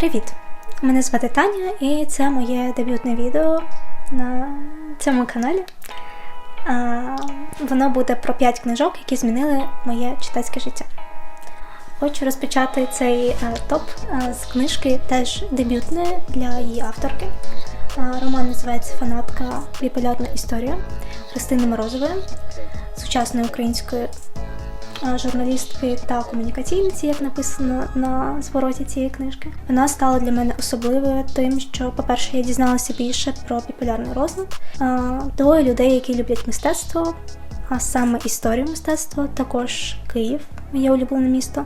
Привіт! Мене звати Таня, і це моє дебютне відео на цьому каналі. Воно буде про 5 книжок, які змінили моє читацьке життя. Хочу розпочати цей е, топ е, з книжки, теж дебютної для її авторки. Роман називається Фанатка Біполярна історія Христини Морозової, сучасної української журналістки та комунікаційниці, як написано на звороті цієї книжки. Вона стала для мене особливою тим, що, по-перше, я дізналася більше про біполярний розлад, двоє людей, які люблять мистецтво, а саме історію мистецтва, також Київ, моє улюблене місто.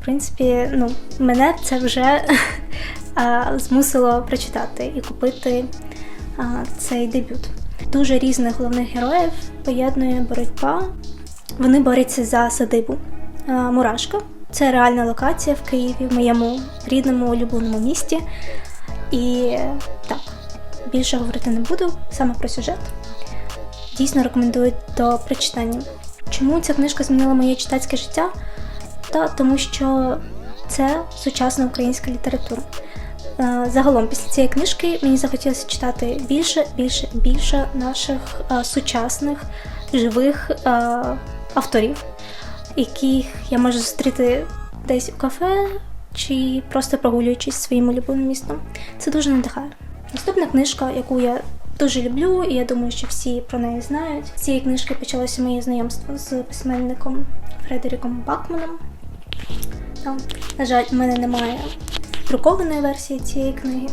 В принципі, ну, мене це вже змусило прочитати і купити цей дебют. Дуже різних головних героїв поєднує боротьба. Вони борються за садибу Мурашка. Це реальна локація в Києві, в моєму рідному улюбленому місті. І так, більше говорити не буду саме про сюжет. Дійсно рекомендую до прочитання. Чому ця книжка змінила моє читацьке життя? Та тому, що це сучасна українська література. Загалом, після цієї книжки мені захотілося читати більше, більше, більше наших сучасних живих авторів, яких я можу зустріти десь у кафе чи просто прогулюючись своїм улюбленим містом. Це дуже надихає. Наступна книжка, яку я дуже люблю, і я думаю, що всі про неї знають. З цієї книжки почалося моє знайомство з письменником Фредеріком Бакманом. Там, на жаль, в мене немає друкованої версії цієї книги.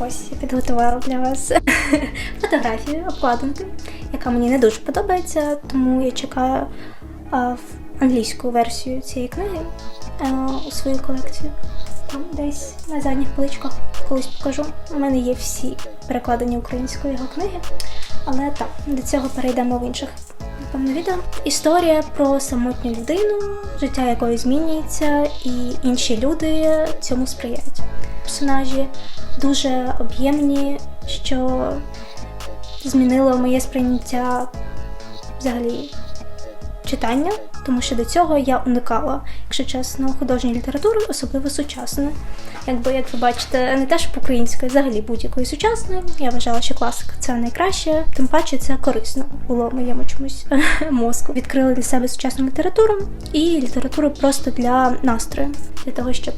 Ось я підготувала для вас фотографію обкладинки, яка мені не дуже подобається, тому я чекаю в англійську версію цієї книги а, у свою колекцію. Там десь на задніх поличках колись покажу. У мене є всі перекладені українською його книги. Але так, до цього перейдемо в інших напевно відео. Історія про самотню людину, життя якої змінюється, і інші люди цьому сприяють. Персонажі дуже об'ємні, що змінило моє сприйняття взагалі читання, тому що до цього я уникала, якщо чесно, художньої літератури, особливо сучасної. Якби, як ви бачите, не те, що української, взагалі будь-якої сучасної. Я вважала, що класика це найкраще, тим паче це корисно було моєму чомусь мозку. Відкрили для себе сучасну літературу і літературу просто для настрою, для того, щоб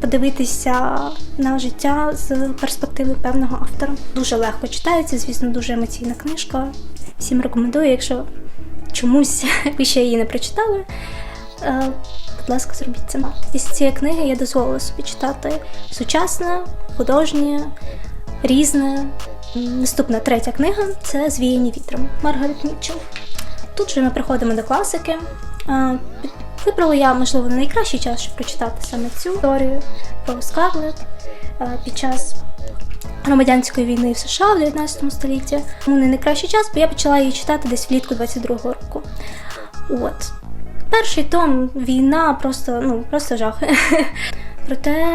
подивитися на життя з перспективи певного автора. Дуже легко читається, звісно, дуже емоційна книжка. Всім рекомендую, якщо чомусь ви ще її не прочитали. е, Будь ласка, зробіть це. Після цієї книги я дозволила собі читати сучасне, художнє, різне. Наступна третя книга це Звіяні вітром Маргарет Мітчелл. Тут же ми приходимо до класики. Е, Вибрала я, можливо, не найкращий час, щоб прочитати саме цю історію про Скарлет е, під час громадянської війни в США в 19 столітті. Ну, не найкращий час, бо я почала її читати десь влітку 22-го року. От. Перший том війна просто, ну, просто жах. Проте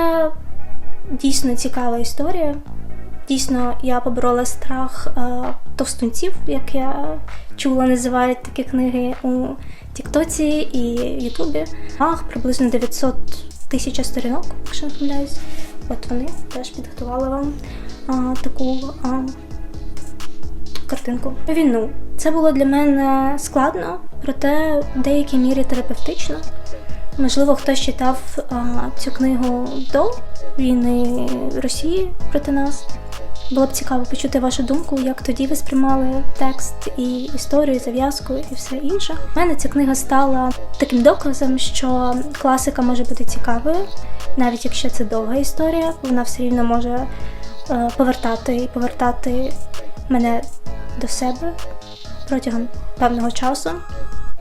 дійсно цікава історія. Дійсно, я поборола страх е, товстунців, як я чула, називають такі книги у Тіктоці і Ютубі. Ах, приблизно 900 тисяч сторінок, якщо не помиляюсь. От вони теж підготували вам а, таку а, картинку. Війну. Це було для мене складно, проте в деякій мірі терапевтично. Можливо, хтось читав а, цю книгу до війни Росії проти нас. Було б цікаво почути вашу думку, як тоді ви сприймали текст і історію, зав'язку і все інше. У мене ця книга стала таким доказом, що класика може бути цікавою, навіть якщо це довга історія, вона все рівно може повертати і повертати мене до себе протягом певного часу.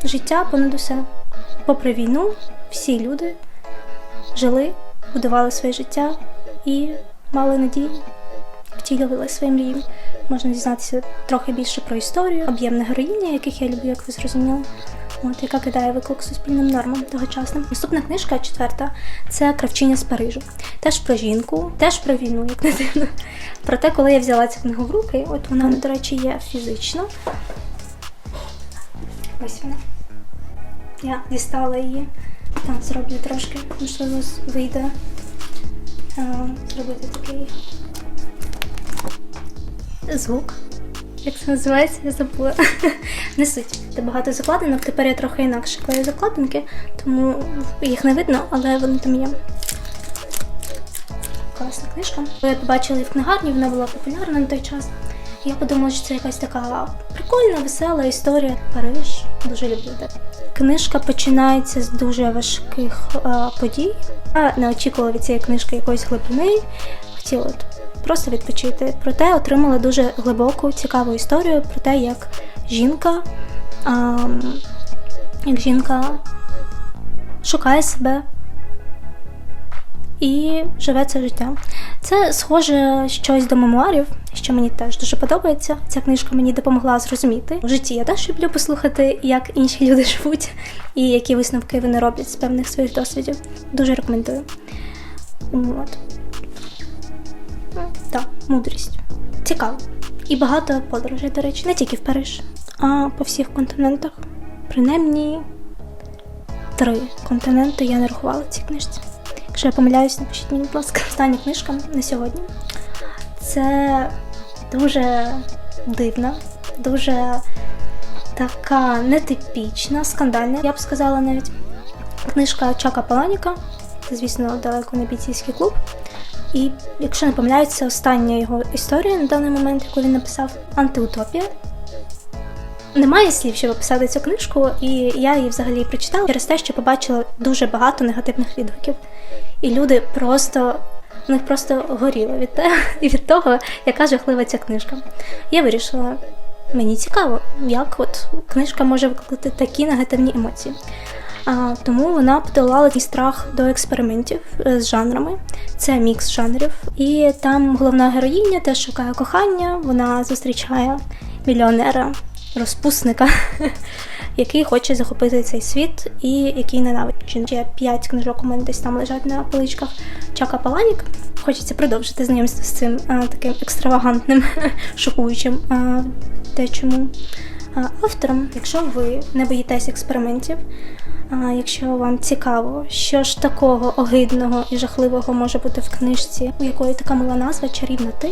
Життя понад усе. Попри війну, всі люди жили, будували своє життя і мали надію втілювали свої мрії. Можна дізнатися трохи більше про історію, об'ємне героїня, яких я люблю, як ви зрозуміли. От, яка кидає виклик суспільним нормам тогочасним. Наступна книжка, четверта, це Кравчиня з Парижу. Теж про жінку, теж про війну, як не дивно. Проте, коли я взяла цю книгу в руки, от вона, до речі, є фізично. Ось вона. Я дістала її. Так, зроблю трошки, можливо, вийде зробити такий звук. Як це називається, я забула. Не суть. Це багато закладинок. Тепер я трохи інакше клею закладинки, тому їх не видно, але вони там є. Класна книжка. Я побачила її в книгарні, вона була популярна на той час. Я подумала, що це якась така прикольна, весела історія. Париж. Дуже люблю. Книжка починається з дуже важких е, подій. Я не очікувала від цієї книжки якоїсь глибини. Хотіла от просто відпочити. Проте отримала дуже глибоку, цікаву історію про те, як жінка, а, як жінка шукає себе і живе це життя. Це схоже щось до мемуарів, що мені теж дуже подобається. Ця книжка мені допомогла зрозуміти. В житті я теж люблю послухати, як інші люди живуть і які висновки вони роблять з певних своїх досвідів. Дуже рекомендую. От. Так, мудрість. Цікаво. І багато подорожей, до речі, не тільки в Париж, а по всіх континентах. Принаймні три континенти я не рахувала в цій книжці. Якщо я помиляюсь, напишіть мені, будь ласка, остання книжка на сьогодні. Це дуже дивна, дуже така нетипічна, скандальна, я б сказала навіть. Книжка Чака Паланіка. Це, звісно, далеко не бійцівський клуб. І якщо не помиляюсь, остання його історія на даний момент, яку він написав Антиутопія. Немає слів, щоб описати цю книжку, і я її взагалі прочитала через те, що побачила дуже багато негативних відгуків. І люди просто в них просто горіло від те, і від того, яка жахлива ця книжка. Я вирішила, мені цікаво, як от книжка може викликати такі негативні емоції. А, тому вона подолала свій страх до експериментів е, з жанрами. Це мікс жанрів. І там головна героїня теж шукає кохання. Вона зустрічає мільйонера, розпусника, який хоче захопити цей світ і який ненавидить. Ще п'ять книжок у мене десь там лежать на поличках Чака Паланік. Хочеться продовжити знайомство з цим а, таким екстравагантним, шокуючим а, дечому а, автором. Якщо ви не боїтесь експериментів, якщо вам цікаво, що ж такого огидного і жахливого може бути в книжці, у якої така мила назва чарівна ти,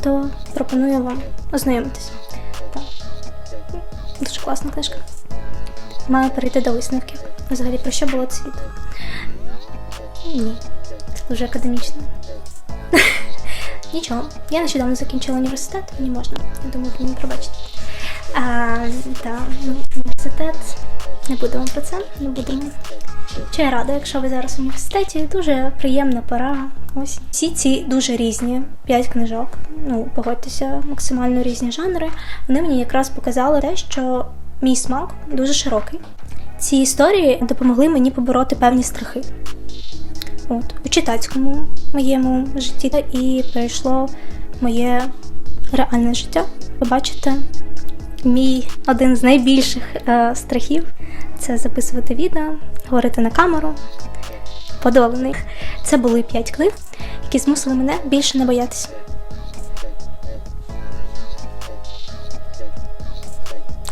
то пропоную вам ознайомитись. Так. Дуже класна книжка. Маю перейти до висновків. Взагалі, про що було відео? Ні, це дуже академічно. Нічого, я нещодавно закінчила університет, мені можна. Я думаю, ви мені пробачите. А, та, ну, університет. Не будемо про це, не будемо. Чи я рада, якщо ви зараз в університеті, дуже приємна пора. Ось всі ці дуже різні п'ять книжок. Ну, погодьтеся, максимально різні жанри. Вони мені якраз показали те, що мій смак дуже широкий. Ці історії допомогли мені побороти певні страхи. От, у читацькому моєму житті і перейшло моє реальне життя. Ви мій один з найбільших е, страхів це записувати відео, говорити на камеру. Подолений. Це були п'ять книг, які змусили мене більше не боятися.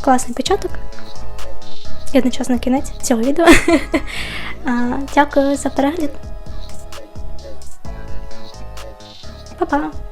Класний початок. І одночасно кінець цього відео. Дякую за перегляд. Па-па!